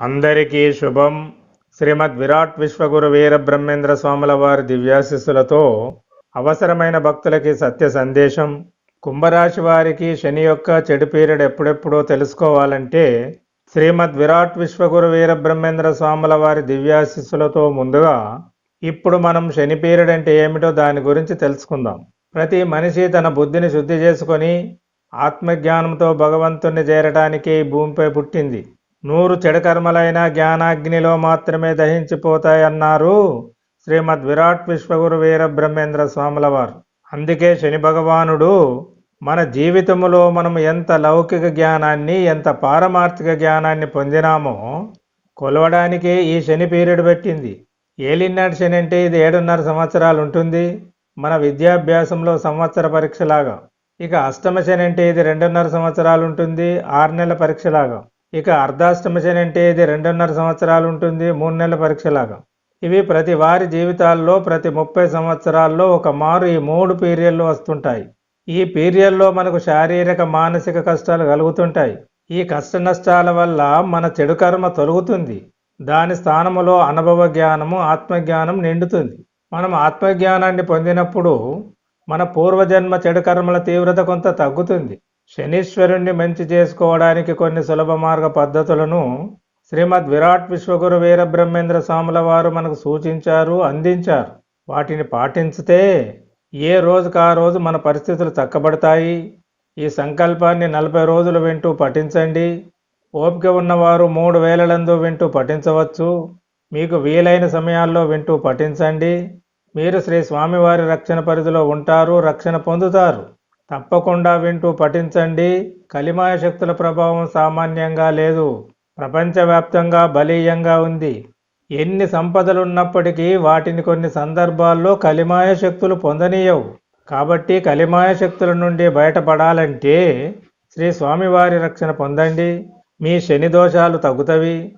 అందరికీ శుభం. శ్రీమద్ విరాట్ విశ్వగురు వీర బ్రహ్మేంద్ర స్వాముల వారి దివ్యాశిస్సులతో అవసరమైన భక్తులకి సత్య సందేశం. కుంభరాశి వారికి శని యొక్క చెడు పీరియడ్ ఎప్పుడెప్పుడో తెలుసుకోవాలంటే శ్రీమద్ విరాట్ విశ్వగురు వీర బ్రహ్మేంద్ర స్వాముల వారి దివ్యాశిస్సులతో ముందుగా ఇప్పుడు మనం శని పీరియడ్ అంటే ఏమిటో దాని గురించి తెలుసుకుందాం. ప్రతి మనిషి తన బుద్ధిని శుద్ధి చేసుకొని ఆత్మజ్ఞానంతో భగవంతుణ్ణి చేరటానికి ఈ భూమిపై పుట్టింది. నూరు చెడకర్మలైన జ్ఞానాగ్నిలో మాత్రమే దహించిపోతాయన్నారు శ్రీమద్ విరాట్ విశ్వగురు వీర బ్రహ్మేంద్ర స్వాముల వారు అందుకే శని భగవానుడు మన జీవితములో మనం ఎంత లౌకిక జ్ఞానాన్ని ఎంత పారమార్థిక జ్ఞానాన్ని పొందినామో కొలవడానికే ఈ శని పీరియడ్ పెట్టింది. ఏలినాటి శని అంటే ఇది ఏడున్నర సంవత్సరాలు ఉంటుంది. మన విద్యాభ్యాసంలో సంవత్సర పరీక్షలాగా. ఇక అష్టమ శని అంటే ఇది రెండున్నర సంవత్సరాలు ఉంటుంది. ఆరు నెలల పరీక్షలాగా. ఇక అర్ధాష్టమ శని అంటే ఇది రెండున్నర సంవత్సరాలు ఉంటుంది మూడు నెలల పరీక్షలాగా ఇవి ప్రతి వారి జీవితాల్లో ప్రతి ముప్పై సంవత్సరాల్లో ఒక మారు ఈ మూడు పీరియడ్లు వస్తుంటాయి. ఈ పీరియడ్లో మనకు శారీరక మానసిక కష్టాలు కలుగుతుంటాయి. ఈ కష్ట నష్టాల వల్ల మన చెడు కర్మ తొలుగుతుంది. దాని స్థానములో అనుభవ జ్ఞానము ఆత్మజ్ఞానం నిండుతుంది. మనం ఆత్మజ్ఞానాన్ని పొందినప్పుడు మన పూర్వజన్మ చెడు కర్మల తీవ్రత కొంత తగ్గుతుంది. శనీశ్వరుణ్ణి మంచి చేసుకోవడానికి కొన్ని సులభ మార్గ పద్ధతులను శ్రీమద్ విరాట్ విశ్వగురు వీరబ్రహ్మేంద్ర స్వాముల వారు మనకు సూచించారు అందించారు. వాటిని పాటించితే ఏ రోజుకు ఆ రోజు మన పరిస్థితులు చక్కబడతాయి. ఈ సంకల్పాన్ని నలభై రోజులు వింటూ పఠించండి. ఓపిక ఉన్నవారు మూడు వేలలందు వింటూ పఠించవచ్చు. మీకు వీలైన సమయాల్లో వింటూ పఠించండి. మీరు శ్రీ స్వామివారి రక్షణ పరిధిలో ఉంటారు రక్షణ పొందుతారు. తప్పకుండా వింటూ పఠించండి. కలిమాయ శక్తుల ప్రభావం సామాన్యంగా లేదు. ప్రపంచవ్యాప్తంగా బలీయంగా ఉంది. ఎన్ని సంపదలున్నప్పటికీ వాటిని కొన్ని సందర్భాల్లో కలిమాయ శక్తులు పొందనీయవు. కాబట్టి కలిమాయ శక్తుల నుండి బయటపడాలంటే శ్రీ స్వామివారి రక్షణ పొందండి. మీ శని దోషాలు తగ్గుతవి.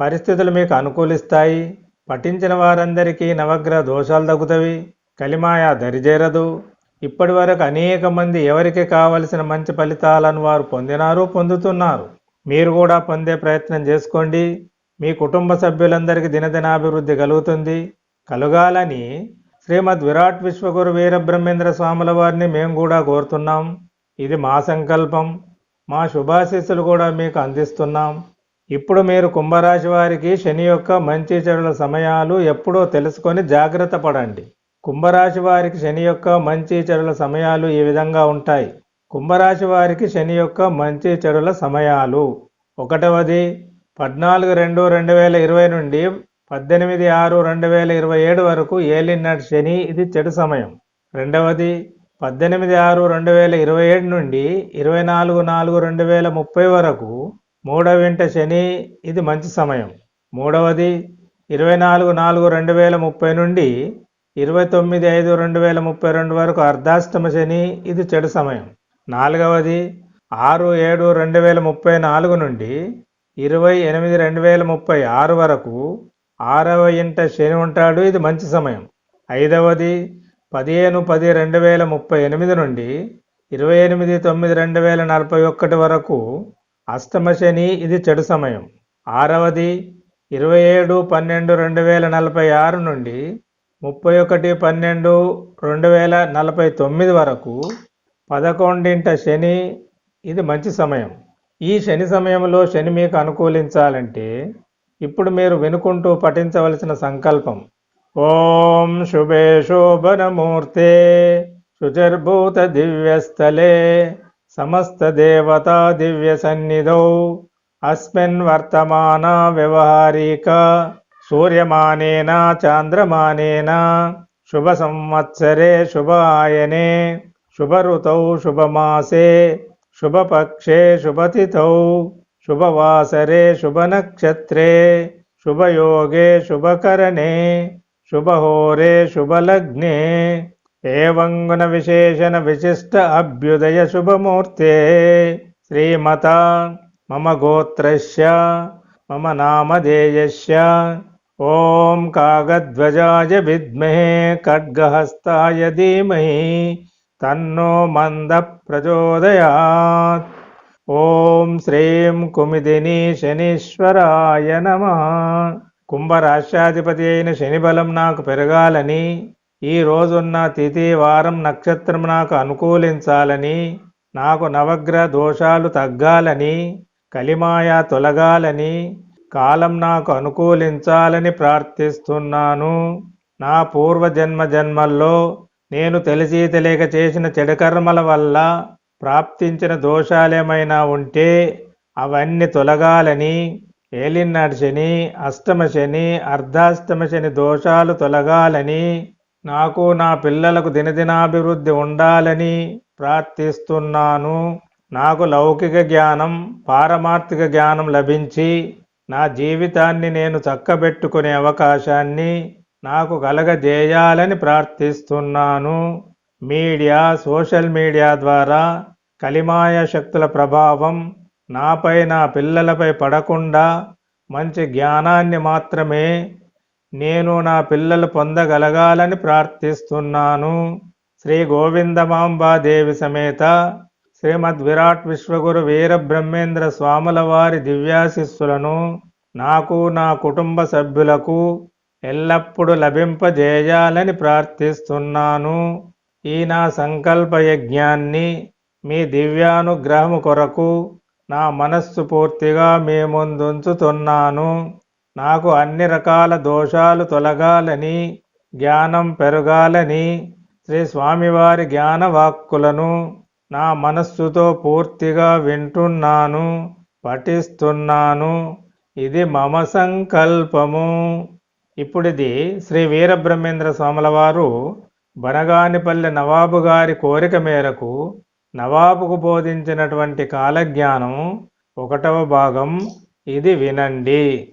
పరిస్థితులు మీకు అనుకూలిస్తాయి. పఠించిన వారందరికీ నవగ్రహ దోషాలు తగ్గుతవి. కలిమాయ దరిజేరదు ఇప్పటి వరకు అనేక మంది ఎవరికి కావలసిన మంచి ఫలితాలను వారు పొందినారు పొందుతున్నారు. మీరు కూడా పొందే ప్రయత్నం చేసుకోండి. మీ కుటుంబ సభ్యులందరికీ దినదినాభివృద్ధి కలుగుతుంది. కలగాలని శ్రీమద్ విరాట్ విశ్వగురు వీరబ్రహ్మేంద్ర స్వాముల వారిని మేము కూడా కోరుతున్నాం. ఇది మా సంకల్పం. మా శుభాశీస్సులు కూడా మీకు అందిస్తున్నాం. ఇప్పుడు మీరు కుంభరాశి వారికి శని యొక్క మంచి చెడుల సమయాలు ఎప్పుడో తెలుసుకొని జాగ్రత్త పడండి. కుంభరాశి వారికి శని యొక్క మంచి చెడుల సమయాలు ఈ విధంగా ఉంటాయి? కుంభరాశి వారికి శని యొక్క మంచి చెడుల సమయాలు. ఒకటవది పద్నాలుగు రెండు రెండు వేల ఇరవై నుండి పద్దెనిమిది ఆరు రెండు వేల ఇరవై ఏడు వరకు ఏలినాటి శని ఇది చెడు సమయం. రెండవది పద్దెనిమిది ఆరు రెండు వేల ఇరవై ఏడు నుండి ఇరవై నాలుగు నాలుగు రెండు వేల ముప్పై వరకు మూడవింట శని ఇది మంచి సమయం. మూడవది ఇరవై నాలుగు నాలుగు రెండు వేల ముప్పై నుండి ఇరవై తొమ్మిది ఐదు రెండు వేల ముప్పై రెండు వరకు అర్ధాష్టమ శని ఇది చెడు సమయం. నాలుగవది ఆరు ఏడు రెండు వేల ముప్పై నాలుగు నుండి ఇరవై ఎనిమిది రెండు వేల ముప్పై ఆరు వరకు ఆరవ ఇంట శని ఉంటాడు ఇది మంచి సమయం. ఐదవది పదిహేను పది రెండు వేల ముప్పై ఎనిమిది నుండి ఇరవై ఎనిమిది తొమ్మిది రెండు వేల నలభై ఒక్కటి వరకు అష్టమ శని ఇది చెడు సమయం. ఆరవది ఇరవై ఏడు పన్నెండు రెండు వేల నలభై ఆరు నుండి ముప్పై ఒకటి పన్నెండు రెండు వేల నలభై తొమ్మిది వరకు పదకొండింట శని ఇది మంచి సమయం. ఈ శని సమయంలో శని మీకు అనుకూలించాలంటే ఇప్పుడు మీరు వినుకుంటూ పఠించవలసిన సంకల్పం. ఓం శుభే శోభనమూర్తే శుచిర్భూత దివ్యస్థలే సమస్త దేవతా దివ్య సన్నిధౌ. అస్మిన్ వర్తమాన వ్యవహారిక. सूर्यमानेन चान्द्रमानेन शुभसंवत्सरे शुभायने शुभऋतौ शुभमासे शुभपक्षे शुभतिथौ शुभवासरे शुभनक्षत्रे शुभयोगे शुभकरणे शुभहोरे शुभलग्ने एवङ्गुणविशेषणविशिष्ट अभ्युदयशुभमूर्ते श्रीमता मम गोत्रस्य मम नामधेयस्य ఓం కాగధ్వజాయ విద్మహే ఖడ్గహస్తాయ ధీమహి తన్నో మంద ప్రచోదయాత్. ఓం శ్రీం కుమిదిని శనీశ్వరాయ నమ. కుంభరాశ్యాధిపతి అయిన శని బలం నాకు పెరగాలని ఈ రోజున్న తిథి వారం నక్షత్రం నాకు అనుకూలించాలని నాకు నవగ్రహ దోషాలు తగ్గాలని కలిమాయ తొలగాలని కాలం నాకు అనుకూలించాలని ప్రార్థిస్తున్నాను. నా పూర్వజన్మ జన్మల్లో నేను తెలిసి తెలియక చేసిన చెడుకర్మల వల్ల ప్రాప్తించిన దోషాలేమైనా ఉంటే అవన్నీ తొలగాలని ఏలినాడు శని అష్టమ శని అర్ధాష్టమ శని దోషాలు తొలగాలని నాకు నా పిల్లలకు దినదినాభివృద్ధి ఉండాలని ప్రార్థిస్తున్నాను. నాకు లౌకిక జ్ఞానం పారమార్థిక జ్ఞానం లభించి నా జీవితాన్ని నేను చక్కబెట్టుకునే అవకాశాన్ని నాకు కలగజేయాలని ప్రార్థిస్తున్నాను. మీడియా సోషల్ మీడియా ద్వారా కలిమాయ శక్తుల ప్రభావం నాపై నా పిల్లలపై పడకుండా మంచి జ్ఞానాన్ని మాత్రమే నేను నా పిల్లలు పొందగలగాలని ప్రార్థిస్తున్నాను. శ్రీ గోవిందమాంబాదేవి సమేత శ్రీమద్ విరాట్ విశ్వగురు వీర బ్రహ్మేంద్ర స్వాముల వారి దివ్యాశిస్సులను నాకు నా కుటుంబ సభ్యులకు ఎల్లప్పుడూ లభింపజేయాలని ప్రార్థిస్తున్నాను. ఈ నా సంకల్ప యజ్ఞాన్ని మీ దివ్యానుగ్రహము కొరకు నా మనస్సు పూర్తిగా మీ ముందుంచుతున్నాను. నాకు అన్ని రకాల దోషాలు తొలగాలని జ్ఞానం పెరగాలని శ్రీ స్వామివారి జ్ఞానవాక్కులను నా మనస్సుతో పూర్తిగా వింటున్నాను పఠిస్తున్నాను. ఇది మమ సంకల్పము. ఇప్పుడిది శ్రీ వీరబ్రహ్మేంద్ర స్వాముల వారు బనగానిపల్లి నవాబు గారి కోరిక మేరకు నవాబుకు బోధించినటువంటి కాలజ్ఞానం ఒకటవ భాగం. ఇది వినండి.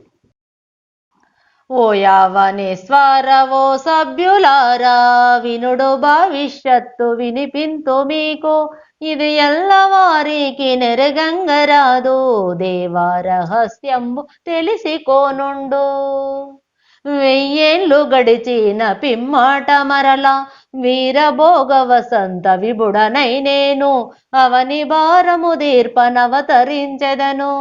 ఓ యావనేశ్వరవో సభ్యులారా వినుడు భవిష్యత్తు వినిపింతు మీకు. ఇది ఎల్లవారికి నెరగంగరాదు దేవ రహస్యంబు తెలిసికోనుండు. వెయ్యేళ్ళు గడిచిన పిమ్మాట మరల వీరభోగ వసంత విబుడనై నేను అవని భారము దీర్పనవతరించెదను.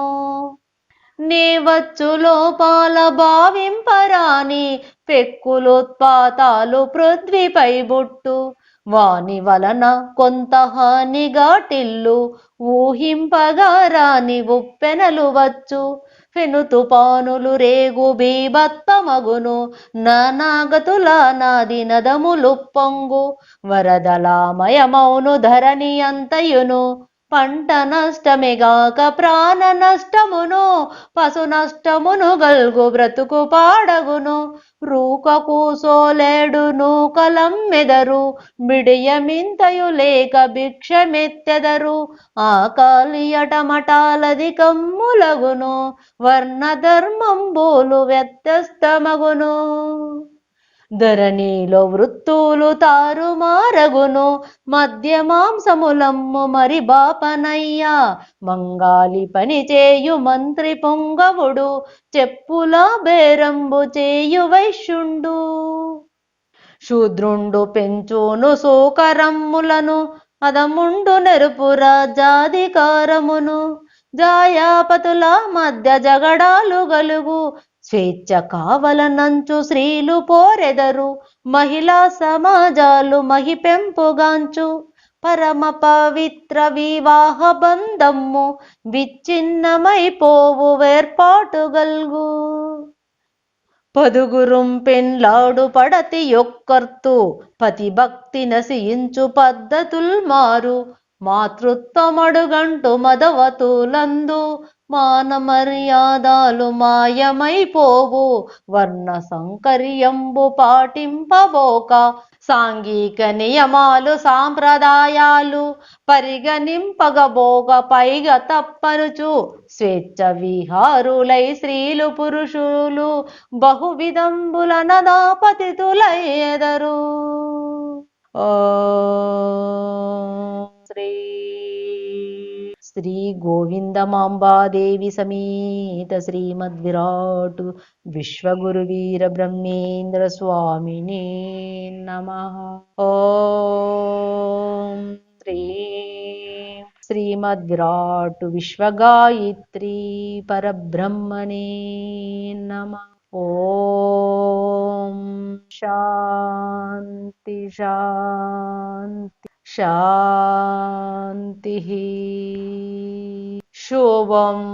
నీ వచ్చు లోపాల భావింపరాని పెక్కులోత్పాతాలు పృథ్వీపై బుట్టు. వాని వలన కొంత హానిగాటిల్లు ఊహింపగా రాని ఉప్పెనలు వచ్చు. ఫెను తుపానులు రేగు బీభత్పమగును నానాగతుల నాది నదములు పొంగు. వరదలామయమౌను ధరణి అంతయును పంట నష్టమేగాక ప్రాణ నష్టమును పశు నష్టమును గల్గు బ్రతుకు పాడగును. రూక కూసోలేడు నూకలమ్మెదరు బిడియమింతయు లేక భిక్షమెత్తెదరు ఆకాలియటమటాలది కమ్ములగును వర్ణధర్మం బోలు వ్యత్యస్తమగును ధరణిలో వృత్తులు తారుమారగును మధ్య మాంసములమ్ము మరి బాపనయ్యా. మంగాలి పని చేయు మంత్రి పొంగవుడు చెప్పుల బేరంబు చేయు వైశ్యుండు శూద్రుండు పెంచును సోకరమ్ములను అదముండు నెరుపు రాజాధికారమును జాయాపతుల మధ్య జగడాలు గలుగు స్వేచ్ఛ కావలనంచు స్త్రీలు పోరెదరు మహిళా సమాజాలు మహిపెంపుగాంచు. పరమ పవిత్ర వివాహ బంధము విచ్ఛిన్నమైపోవు వేర్పాటు గల్గు. పదుగురుం పెన్లాడు పడతి యొక్కర్తు పతి భక్తి నశించు పద్ధతుల్ మారు మాతృత్వమడుగంటు మదవతులందు మాన మర్యాదలు మాయమైపోవు. వర్ణ సంకర్యంబు పాటింపబోక సాంఘిక నియమాలు సాంప్రదాయాలు పరిగణింపగబోక పైగా తప్పనుచు స్వేచ్ఛ విహారులై స్త్రీలు పురుషులు బహువిధంబుల నదాపతితులయ్యెదరు ఓ श्रीगोविन्दमाम्बादेवी समेत श्रीमद्विराट् विश्वगुरुवीरब्रह्मेन्द्रस्वामिने नमः। ओ श्रीमद्विराट् विश्वगायत्री परब्रह्मणे नमः। ॐ शान्ति शान्ति। शान्तिः। शुभम्।